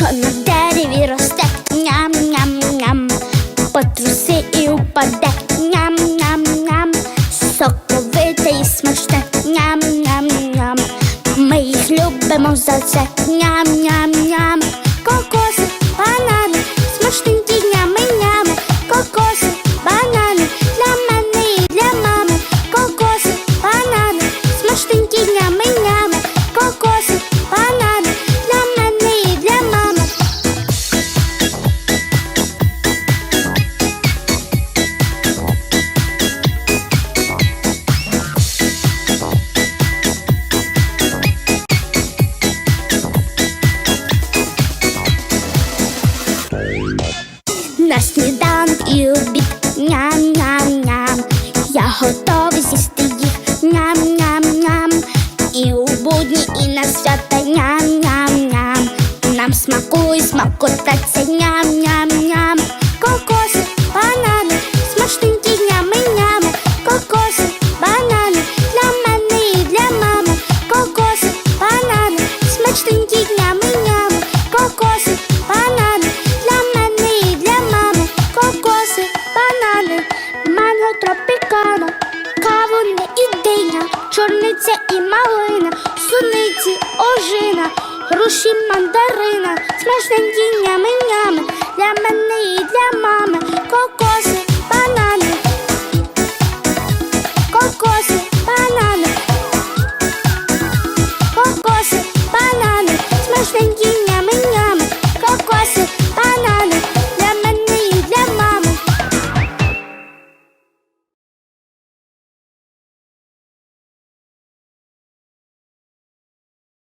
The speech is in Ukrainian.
що на дереві росте, ням-ням-ням, потруси і упаде, ням-ням-ням, соковите і смачне, ням-ням-ням. Ми їх любимо за це, ням-ням-ням. Сніданок і обід ням-ням-ням. Я готовий з'їсти їх ням-ням-ням. І у будні, і на свята ням-ням-ням. Нам смакує смакотаться манго тропікано, кавуни і диня, чорниця і малина, суниці, ожина, груші, мандарина, смачним діннями нями для мене і для мами. Банани.